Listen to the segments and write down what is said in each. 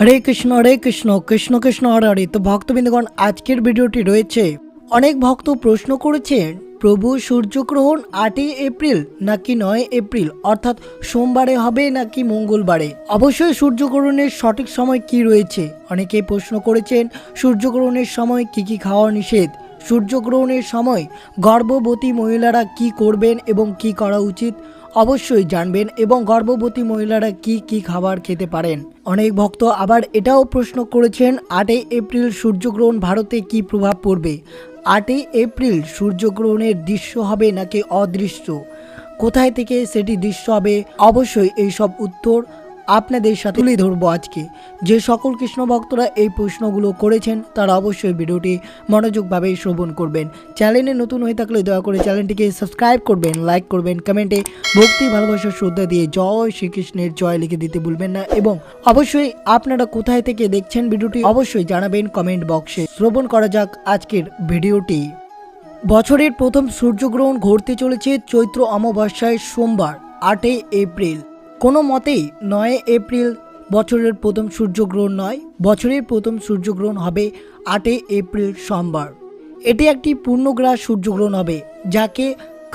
হরে কৃষ্ণ হরে কৃষ্ণ কৃষ্ণ কৃষ্ণ, হরে হরে। তো ভক্তবৃন্দগণ, আজকের ভিডিওটি রয়েছে। অনেক ভক্ত প্রশ্ন করেছেন প্রভু সূর্যগ্রহণ আটই এপ্রিল নাকি নয় এপ্রিল? অর্থাৎ সোমবারে হবে নাকি মঙ্গলবারে? অবশ্যই সূর্যগ্রহণের সঠিক সময় কি রয়েছে? অনেকে প্রশ্ন করেছেন, সূর্যগ্রহণের সময় কি কি খাওয়া নিষেধ? সূর্যগ্রহণের সময় গর্ভবতী মহিলারা কি করবেন এবং কি করা উচিত? অবশ্যই জানবেন এবং গর্ভবতী মহিলারা কি কি খাবার খেতে পারেন। অনেক ভক্ত আবার এটাও প্রশ্ন করেছেন, আটই এপ্রিল সূর্যগ্রহণ ভারতে কি প্রভাব পড়বে? আটই এপ্রিল সূর্যগ্রহণের দৃশ্য হবে নাকি অদৃশ্য? কোথায় থেকে সেটি দৃশ্য হবে? অবশ্যই এইসব উত্তর আপনাদের সাথে তুলে ধরবো আজকে। যে সকল কৃষ্ণ ভক্তরা এই প্রশ্নগুলো করেছেন, তারা অবশ্যই ভিডিওটি মনোযোগভাবে শ্রবণ করবেন। চ্যানেলে নতুন হয়ে থাকলে দয়া করে চ্যানেলটিকে সাবস্ক্রাইব করবেন, লাইক করবেন, কমেন্টে ভক্তি, ভালোবাসা, শ্রদ্ধা দিয়ে জয় শ্রীকৃষ্ণের জয় লিখে দিতে ভুলবেন না এবং অবশ্যই আপনারা কোথায় থেকে দেখছেন ভিডিওটি অবশ্যই জানাবেন কমেন্ট বক্সে। শ্রবণ করা যাক আজকের ভিডিওটি। বছরের প্রথম সূর্যগ্রহণ ঘটতে চলেছে চৈত্র অমাবস্যায় সোমবার, আটই এপ্রিল। কোনো মতেই নয় এপ্রিল বছরের প্রথম সূর্যগ্রহণ নয়, বছরের প্রথম সূর্যগ্রহণ হবে আটই এপ্রিল সোমবার। এটি একটি পূর্ণগ্রাস সূর্যগ্রহণ হবে, যাকে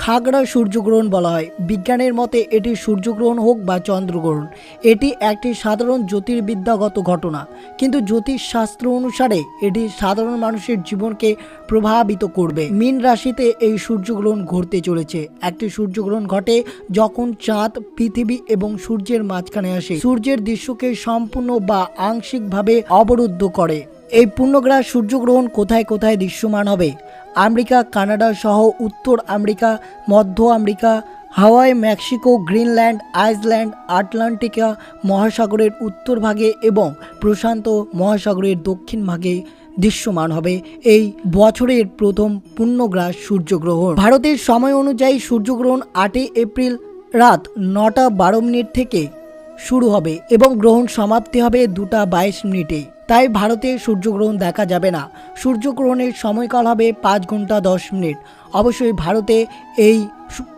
খাগড়া সূর্যগ্রহণ বলা হয়। বিজ্ঞানের মতে এটি সূর্যগ্রহণ হোক বা চন্দ্রগ্রহণ, এটি একটি সাধারণ জ্যোতির্বিদ্যাগত ঘটনা। কিন্তু জ্যোতিষ শাস্ত্র অনুসারে এটি সাধারণ মানুষের জীবনকে প্রভাবিত করবে। মীন রাশিতে এই সূর্যগ্রহণ ঘটতে চলেছে। একটি সূর্যগ্রহণ ঘটে যখন চাঁদ, পৃথিবী এবং সূর্যের মাঝখানে আসে। সূর্যের দৃশ্যকে সম্পূর্ণ বা আংশিকভাবে অবরুদ্ধ করে। এই পূর্ণগ্রাস সূর্যগ্রহণ কোথায় কোথায় দৃশ্যমান হবে? আমেরিকা, কানাডা সহ উত্তর আমেরিকা, মধ্য America, Hawaii, Mexico, Greenland, Iceland, আটলান্টিকা মহাসাগরের উত্তর ভাগে এবং প্রশান্ত মহাসাগরের দক্ষিণ ভাগে দৃশ্যমান হবে এই বছরের প্রথম পূর্ণগ্রাস সূর্যগ্রহণ। ভারতের সময় অনুযায়ী সূর্যগ্রহণ আটই এপ্রিল রাত নটা বারো মিনিট থেকে শুরু হবে এবং গ্রহণ সমাপ্তি হবে দুটা বাইশ মিনিটে। তাই ভারতে সূর্যগ্রহণ দেখা যাবে না। সূর্যগ্রহণের সময়কাল হবে পাঁচ ঘণ্টা দশ মিনিট। অবশ্যই ভারতে এই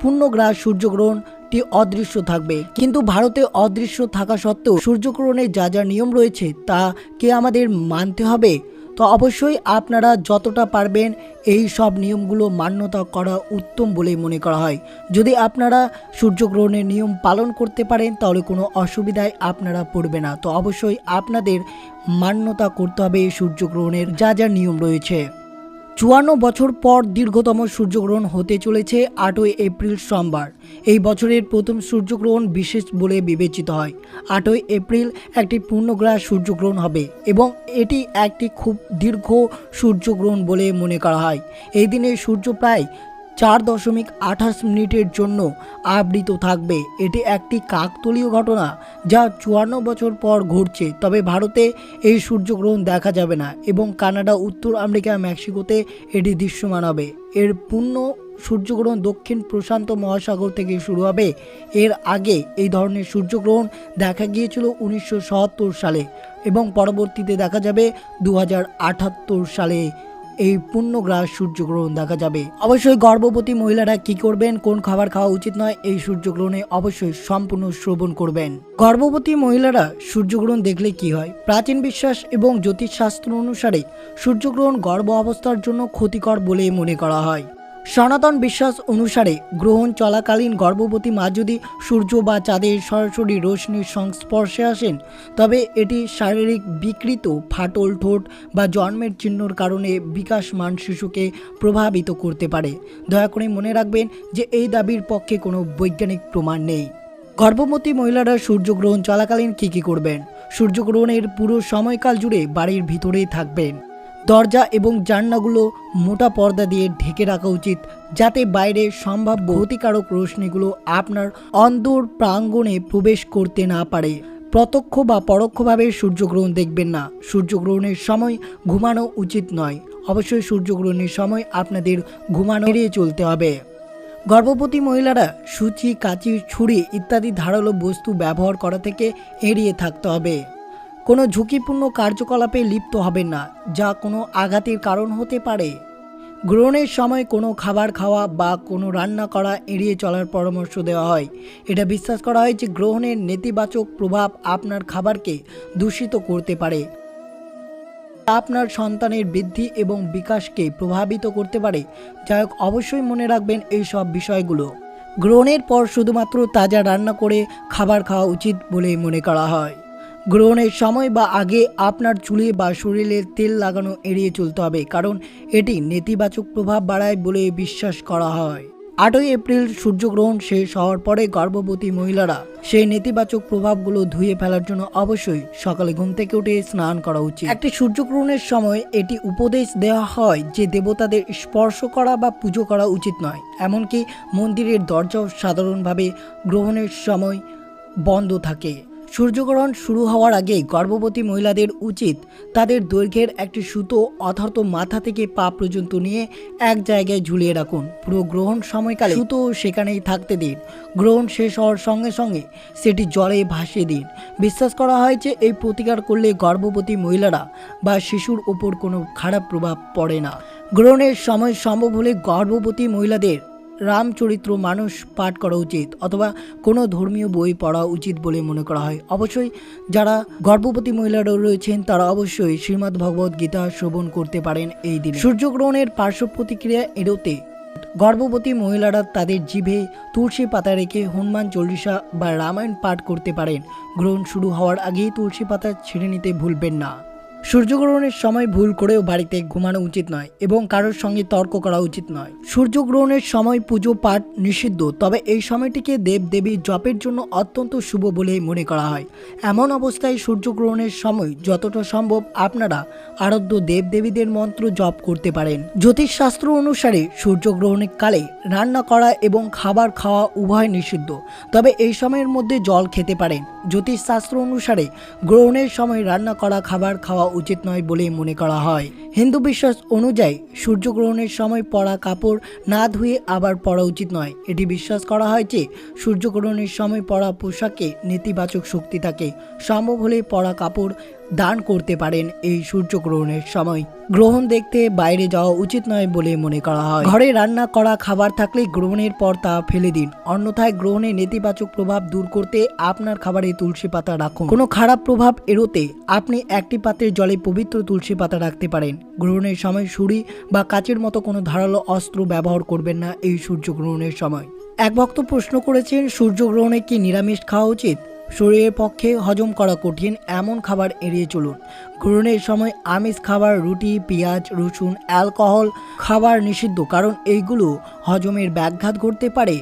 পূর্ণগ্রাস সূর্যগ্রহণটি অদৃশ্য থাকবে। কিন্তু ভারতে অদৃশ্য থাকা সত্ত্বেও সূর্যগ্রহণের যা যা নিয়ম রয়েছে তাকে আমাদের মানতে হবে? তো অবশ্যই আপনারা যতটা পারবেন এই সব নিয়মগুলো মান্যতা করা উত্তম বলেই মনে করা হয়। যদি আপনারা সূর্যগ্রহণের নিয়ম পালন করতে পারেন, তাহলে কোনো অসুবিধায় আপনারা পড়বে না। তো অবশ্যই আপনাদের মান্যতা করতে হবে এই সূর্যগ্রহণের যা যা নিয়ম রয়েছে। চুয়ান্ন বছর পর দীর্ঘতম সূর্যগ্রহণ হতে চলেছে আটই এপ্রিল সোমবার। এই বছরের প্রথম সূর্যগ্রহণ বিশেষ বলে বিবেচিত হয়। আটই এপ্রিল একটি পূর্ণগ্রাস সূর্যগ্রহণ হবে এবং এটি একটি খুব দীর্ঘ সূর্যগ্রহণ বলে মনে করা হয়। এই দিনে সূর্য প্রায় চার দশমিক আঠাশ মিনিটের জন্য আবৃত থাকবে। এটি একটি কাকতলীয় ঘটনা যা চুয়ান্ন বছর পর ঘটছে, তবে ভারতে এই সূর্যগ্রহণ দেখা যাবে না এবং কানাডা, উত্তর আমেরিকা, মেক্সিকোতে এটি দৃশ্যমান হবে। এর পূর্ণ সূর্যগ্রহণ দক্ষিণ প্রশান্ত মহাসাগর থেকে শুরু হবে। এর আগে এই ধরনের সূর্যগ্রহণ দেখা গিয়েছিল উনিশশো সালে এবং পরবর্তীতে দেখা যাবে দু হাজার আটাত্তর সালে। এই পূর্ণগ্রাস সূর্যগ্রহণ দেখা যাবে। অবশ্যই গর্ভবতী মহিলারা কি করবেন, কোন খাবার খাওয়া উচিত নয়, এই সূর্যগ্রহণে অবশ্যই সম্পূর্ণ শ্রবণ করবেন। গর্ভবতী মহিলারা সূর্যগ্রহণ দেখলে কি হয়? প্রাচীন বিশ্বাস এবং জ্যোতিষশাস্ত্র অনুসারে সূর্যগ্রহণ গর্ভ অবস্থার জন্য ক্ষতিকর বলে মনে করা হয়। সনাতন বিশ্বাস অনুসারে গ্রহণ চলাকালীন গর্ভবতী মা যদি সূর্য বা চাঁদের সরাসরি রশ্মির সংস্পর্শে আসেন, তবে এটি শারীরিক বিকৃত, ফাটল ঠোঁট বা জন্মের চিহ্নর কারণে বিকাশমান শিশুকে প্রভাবিত করতে পারে। দয়া করে মনে রাখবেন যে এই দাবির পক্ষে কোনো বৈজ্ঞানিক প্রমাণ নেই। গর্ভবতী মহিলারা সূর্যগ্রহণ চলাকালীন কী কী করবেন? সূর্যগ্রহণের পুরো সময়কাল জুড়ে বাড়ির ভিতরেই থাকবেন। দরজা এবং জানলাগুলো মোটা পর্দা দিয়ে ঢেকে রাখা উচিত, যাতে বাইরে সম্ভাব্য ক্ষতিকারক রশ্মিগুলো আপনার অন্দর প্রাঙ্গণে প্রবেশ করতে না পারে। প্রত্যক্ষ বা পরোক্ষভাবে সূর্যগ্রহণ দেখবেন না। সূর্যগ্রহণের সময় ঘুমানো উচিত নয়। অবশ্যই সূর্যগ্রহণের সময় আপনাদের ঘুমানো এড়িয়ে চলতে হবে। গর্ভবতী মহিলারা সূচি, কাঁচি, ছুরি ইত্যাদি ধারালো বস্তু ব্যবহার করা থেকে এড়িয়ে থাকতে হবে। কোনো ঝুঁকিপূর্ণ কার্যকলাপে লিপ্ত হবেন না, যা কোনো আঘাতের কারণ হতে পারে। গ্রহণের সময় কোনো খাবার খাওয়া বা কোনো রান্না করা এড়িয়ে চলার পরামর্শ দেওয়া হয়। এটা বিশ্বাস করা হয় যে গ্রহণের নেতিবাচক প্রভাব আপনার খাবারকে দূষিত করতে পারে। আপনার সন্তানের বৃদ্ধি এবং বিকাশকে প্রভাবিত করতে পারে। যাই হোক, অবশ্যই মনে রাখবেন এই সব বিষয়গুলো। গ্রহণের পর শুধুমাত্র তাজা রান্না করে খাবার খাওয়া উচিত বলে মনে করা হয়। গ্রহণের সময় বা আগে আপনার চুলে বা শরীরে তেল লাগানো এড়িয়ে চলতে হবে, কারণ এটি নেতিবাচক প্রভাব বাড়ায় বলে বিশ্বাস করা হয়। আটই এপ্রিল সূর্যগ্রহণ শেষ হওয়ার পরে গর্ভবতী মহিলারা সেই নেতিবাচক প্রভাবগুলো ধুয়ে ফেলার জন্য অবশ্যই সকালে ঘুম থেকে উঠে স্নান করা উচিত। একটি সূর্যগ্রহণের সময় এটি উপদেশ দেওয়া হয় যে দেবতাদের স্পর্শ করা বা পুজো করা উচিত নয়, এমনকি মন্দিরের দরজাও সাধারণভাবে গ্রহণের সময় বন্ধ থাকে। সূর্যগ্রহণ শুরু হওয়ার আগে গর্ভবতী মহিলাদের উচিত তাদের দৈর্ঘ্যের একটি সুতো অথর্ত মাথা থেকে পা পর্যন্ত নিয়ে এক জায়গায় ঝুলিয়ে রাখুন। পুরো গ্রহণ সময়কালে সুতো সেখানেই থাকতে দিন। গ্রহণ শেষ হওয়ার সঙ্গে সঙ্গে সেটি জলে ভাসিয়ে দিন। বিশ্বাস করা হয় যে এই প্রতিকার করলে গর্ভবতী মহিলারা বা শিশুর ওপর কোনো খারাপ প্রভাব পড়ে না। গ্রহণের সময় সম্ভব হলে গর্ভবতী মহিলাদের রামচরিত্র মানুষ পাঠ করা উচিত অথবা কোনো ধর্মীয় বই পড়া উচিত বলে মনে করা হয়। অবশ্যই যারা গর্ভবতী মহিলারা রয়েছেন, তারা অবশ্যই শ্রীমদ্ ভগবত গীতা শ্রবণ করতে পারেন এই দিন। সূর্যগ্রহণের পার্শ্ব প্রতিক্রিয়া এড়োতে গর্ভবতী মহিলারা তাদের জিভে তুলসী পাতা রেখে হনুমান চল্লিশা বা রামায়ণ পাঠ করতে পারেন। গ্রহণ শুরু হওয়ার আগেই তুলসী পাতা ছিঁড়ে নিতে ভুলবেন না। সূর্যগ্রহণের সময় ভুল করেও বাড়িতে ঘুমানো উচিত নয় এবং কারোর সঙ্গে তর্ক করা উচিত নয়। সূর্যগ্রহণের সময় পুজো পাঠ নিষিদ্ধ, তবে এই সময়টিকে দেব দেবী জপের জন্য অত্যন্ত শুভ বলে মনে করা হয়। এমন অবস্থায় সূর্যগ্রহণের সময় যতটা সম্ভব আপনারা আরাধ্য দেব দেবীদের মন্ত্র জপ করতে পারেন। জ্যোতিষশাস্ত্র অনুসারে সূর্যগ্রহণের কালে রান্না করা এবং খাবার খাওয়া উভয় নিষিদ্ধ, তবে এই সময়ের মধ্যে জল খেতে পারেন। জ্যোতিষশাস্ত্র অনুসারে গ্রহণের সময় রান্না করা, খাবার খাওয়া উচিত নয় বলে মনে করা হয়। হিন্দু বিশ্বাস অনুযায়ী সূর্যগ্রহণের সময় পরা কাপড় না ধুয়ে আবার পরা উচিত নয়। এটি বিশ্বাস করা হয় যে সূর্যগ্রহণের সময় পরা পোশাকে নেতিবাচক শক্তি থাকে। সম্ভব হলে পরা কাপড় দান করতে পারেন এই সূর্যগ্রহণের সময়। গ্রহণ দেখতে বাইরে যাওয়া উচিত নয় বলে মনে করা হয়। ঘরে রান্না করা খাবার থাকলে গ্রহণের পর তা ফেলে দিন। অন্যথায় গ্রহণের নেতিবাচক প্রভাব দূর করতে আপনার খাবারে তুলসী পাতা রাখুন। কোনো খারাপ প্রভাব এড়োতে আপনি একটি পাত্রের জলে পবিত্র তুলসী পাতা রাখতে পারেন। গ্রহণের সময় ছুরি বা কাচের মতো কোনো ধারালো অস্ত্র ব্যবহার করবেন না এই সূর্যগ্রহণের সময়। এক ভক্ত প্রশ্ন করেছেন, সূর্যগ্রহণে কি নিরামিষ খাওয়া উচিত? শরীরের পক্ষে হজম করা কঠিন এমন খাবার এড়িয়ে চলুন। গ্রহণের সময় আমিষ খাবার, রুটি, পেঁয়াজ, রসুন, অ্যালকোহল খাবার নিষিদ্ধ, কারণ এইগুলো হজমের ব্যাঘাত ঘটতে পারে।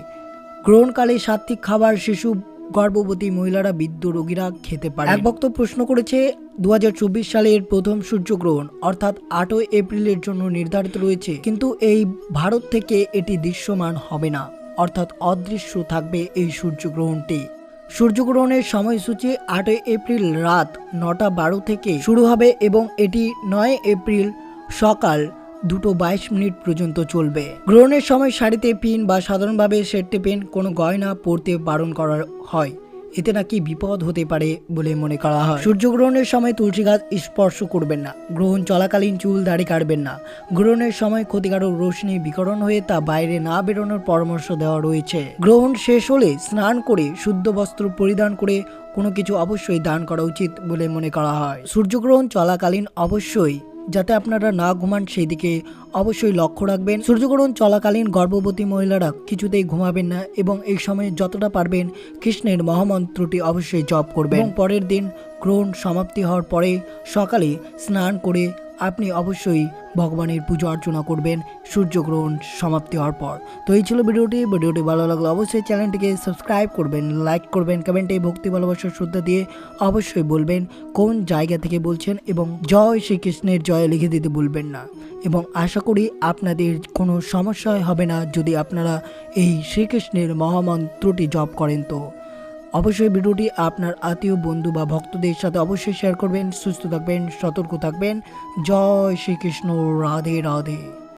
গ্রহণকালে সাত্বিক খাবার, শিশু, গর্ভবতী মহিলারা বৃদ্ধ রোগীরা খেতে পারে এক ভক্ত প্রশ্ন করেছে দু হাজার চব্বিশ সালের প্রথম সূর্যগ্রহণ, অর্থাৎ আটই এপ্রিলের জন্য নির্ধারিত রয়েছে, কিন্তু এই ভারত থেকে এটি দৃশ্যমান হবে না, অর্থাৎ অদৃশ্য থাকবে এই সূর্যগ্রহণটি। সূর্যগ্রহণের সময়সূচি আটই এপ্রিল রাত নটা বারো থেকে শুরু হবে এবং এটি নয় এপ্রিল সকাল দুটো বাইশ মিনিট পর্যন্ত চলবে। গ্রহণের সময় শাড়িতে পিন বা সাধারণভাবে সেট্টে পিন কোনো গয়না, পরতে বারণ করা হয়। এতে নাকি বিপদ হতে পারে বলে মনে করা হয়। সূর্যগ্রহণের সময় তুলসী গাছ স্পর্শ করবেন না। গ্রহণ চলাকালীন চুল দাড়ি কাটবেন না। গ্রহণের সময় ক্ষতিকারক রোশনি বিকরণ হয়ে তা বাইরে না বেরোনোর পরামর্শ দেওয়া রয়েছে। গ্রহণ শেষ হলে স্নান করে শুদ্ধ বস্ত্র পরিধান করে কোনো কিছু অবশ্যই দান করা উচিত বলে মনে করা হয়। সূর্যগ্রহণ চলাকালীন অবশ্যই যাতে আপনারা না ঘুমান সেই দিকে অবশ্যই লক্ষ্য রাখবেন। সূর্যগ্রহণ চলাকালীন গর্ভবতী মহিলারা কিছুতেই ঘুমাবেন না এবং এই সময়ে যতটা পারবেন কৃষ্ণের মহামন্ত্রটি অবশ্যই জপ করবেন। পরের দিন গ্রহণ সমাপ্তি হওয়ার পরে সকালে স্নান করে আপনি অবশ্যই ভগবানের পুজো অর্চনা করবেন। সূর্যগ্রহণ সমাপ্তি হওয়ার পর। তো এই ছিল ভিডিওটি। ভিডিওটি ভালো লাগলে অবশ্যই চ্যানেলটিকে সাবস্ক্রাইব করবেন, লাইক করবেন, কমেন্টে ভক্তি ভালোবাসার শ্রদ্ধা দিয়ে অবশ্যই বলবেন কোন জায়গা থেকে বলছেন এবং জয় শ্রীকৃষ্ণের জয় লিখে দিতে বলবেন না। এবং আশা করি আপনাদের কোনো সমস্যা হবে না যদি আপনারা এই শ্রীকৃষ্ণের মহামন্ত্রটি জপ করেন তো। অবশ্যই ভিডিওটি আপনার আত্মীয়, বন্ধু বা ভক্তদের সাথে অবশ্যই শেয়ার করবেন, সুস্থ থাকবেন, সতর্ক থাকবেন। জয় শ্রীকৃষ্ণ, রাধে রাধে।